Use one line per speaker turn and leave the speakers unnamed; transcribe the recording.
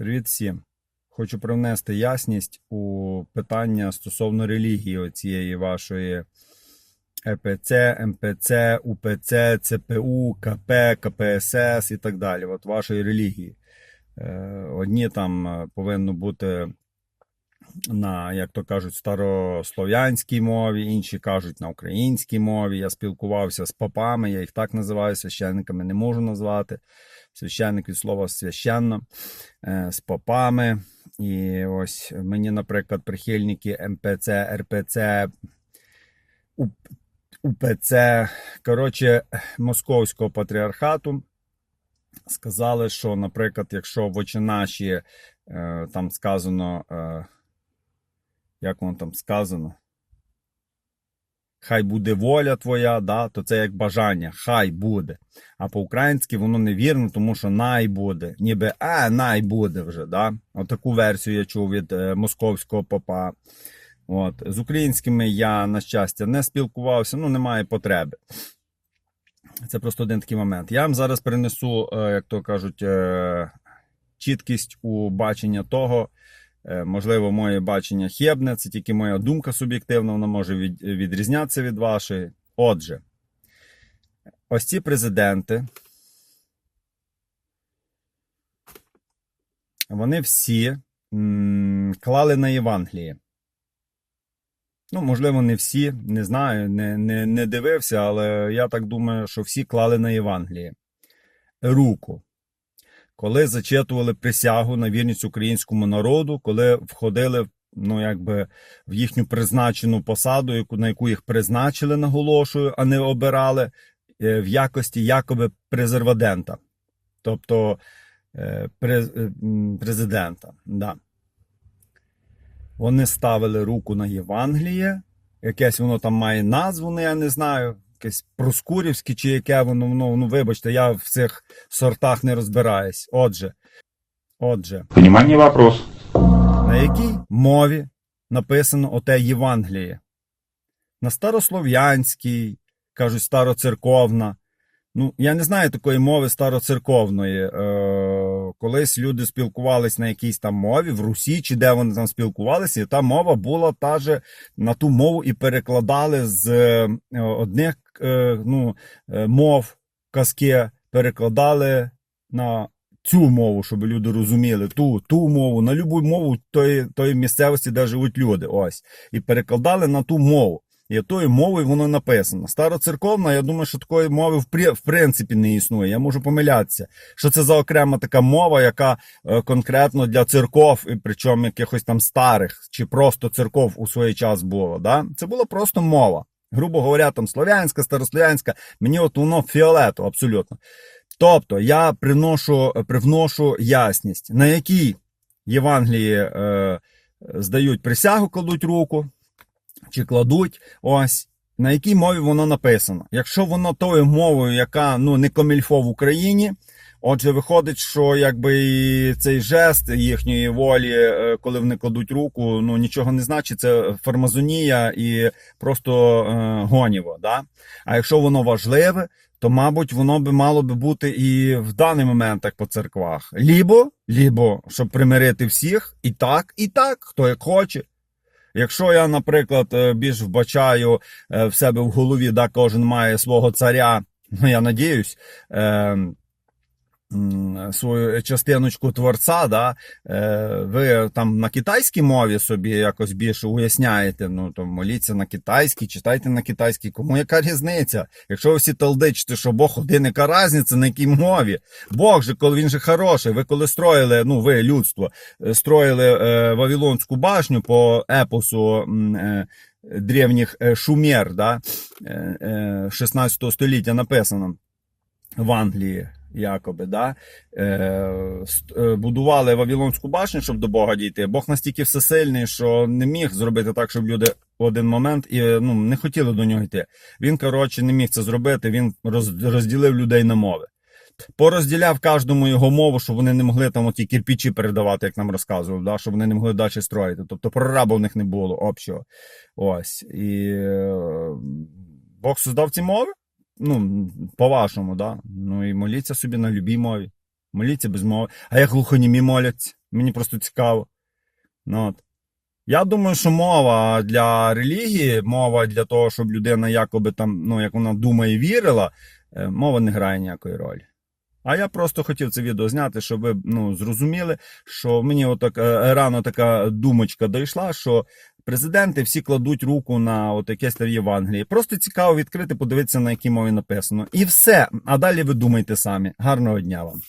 Привіт всім. Хочу привнести ясність у питання стосовно релігії цієї вашої ЕПЦ, МПЦ, УПЦ, ЦПУ, КП, КПСС і так далі. От вашої релігії. Е, Одні там е, повинно бути на, як то кажуть, старослов'янській мові, інші кажуть на українській мові. Я спілкувався з попами, я їх так називаю, священниками не можу назвати. Священник від слова священно, е, з попами. І ось мені, наприклад, прихильники МПЦ, РПЦ, УПЦ, коротше, Московського патріархату. Сказали, що, наприклад, якщо в очі наші е, там сказано, е, як воно там сказано, хай буде воля твоя, да, то це як бажання, хай буде. А по-українськи воно невірно, тому що най буде. Ніби а, най буде вже. Да? Отаку версію я чув від е, московського попа. От. З українськими я, на щастя, не спілкувався, ну немає потреби. Це просто один такий момент. Я вам зараз принесу, е, як то кажуть, е, чіткість у бачення того. Е, Можливо, моє бачення хибне, це тільки моя думка суб'єктивна, вона може від, відрізнятися від вашої. Отже, ось ці президенти, вони всі клали на Євангеліє. Ну, можливо, не всі, не знаю, не, не, не дивився, але я так думаю, що всі клали на Євангеліє. Руку. Коли зачитували присягу на вірність українському народу, коли входили ну, якби, в їхню призначену посаду, на яку їх призначили, наголошую, а не обирали е, в якості якоби презервадента, тобто е, е, президента. Да. Вони ставили руку на Євангеліє, якесь воно там має назву, ну, я не знаю, якесь проскурівське чи яке воно, ну, ну вибачте, я в цих сортах не розбираюсь. Отже, отже,
Внимание, вопрос.
на якій мові написано оте Євангеліє? На старослов'янській, кажуть, староцерковна. Ну, я не знаю такої мови староцерковної. Е, колись люди спілкувались на якійсь там мові в Русі, чи де вони там спілкувалися, і та мова була та же на ту мову і перекладали з е, одних е, ну, е, мов казки, перекладали на цю мову, щоб люди розуміли, ту, ту мову, на любу мову тої, тої місцевості, де живуть люди. Ось. І перекладали на ту мову. І тою мовою воно написано. Староцерковна, я думаю, що такої мови в, принципі не існує. Я можу помилятися. Що це за окрема така мова, яка е, конкретно для церков, причому якихось там старих, чи просто церков у свій час було. Да? Це була просто мова. Грубо говоря, там слов'янська, старослов'янська, мені от воно фіолетово абсолютно. Тобто я приношу, привношу ясність, на якій Євангелії е, здають присягу, кладуть руку, чи кладуть, ось на якій мові воно написано. Якщо воно тою мовою, яка ну не комільфо в Україні, отже, виходить, що якби цей жест їхньої волі, е, коли вони кладуть руку, ну нічого не значить, це фармазонія і просто е, гоніво. Да? А якщо воно важливе, то, мабуть, воно би мало би бути і в даний момент так по церквах. Лібо, лібо, щоб примирити всіх, і так, і так, хто як хоче. Якщо я, наприклад, е, більш вбачаю е, в себе в голові, да, кожен має свого царя, ну я надіюсь, е, м, свою частиночку творця, да, е, ви там на китайській мові собі якось більше уясняєте, ну то моліться на китайській, читайте на китайській. Кому яка різниця? Якщо ви всі талдичите, що Бог один, яка різниця на якій мові? Бог же, коли він же хороший. Ви коли строїли, ну ви людство, е, строїли е, Вавилонську башню по епосу е, древніх е, шумер, да, е, е, 16 століття написано в Англії. Якоби, да? е, е, будували Вавилонську башню, щоб до Бога дійти. Бог настільки всесильний, що не міг зробити так, щоб люди в один момент і ну, не хотіли до нього йти. Він, коротше, не міг це зробити. Він роз, розділив людей на мови. Порозділяв кожному його мову, щоб вони не могли там оті кирпичі передавати, як нам розказував, да? щоб вони не могли далі строїти. Тобто прораба в них не було общого. Ось. І е, Бог создав ці мови. Ну, по-вашому, да. Ну і моліться собі на любій мові. Моліться без мови. А як глухонімі моляться? Мені просто цікаво. Ну, от. Я думаю, що мова для релігії, мова для того, щоб людина якоби там, ну, як вона думає, вірила, е, мова не грає ніякої ролі. А я просто хотів це відео зняти, щоб ви ну, зрозуміли, що мені отак е, рано така думочка дійшла, що президенти всі кладуть руку на от якесь там Євангеліє. Просто цікаво відкрити, подивитися, на якій мові написано. І все. А далі ви думайте самі. Гарного дня вам.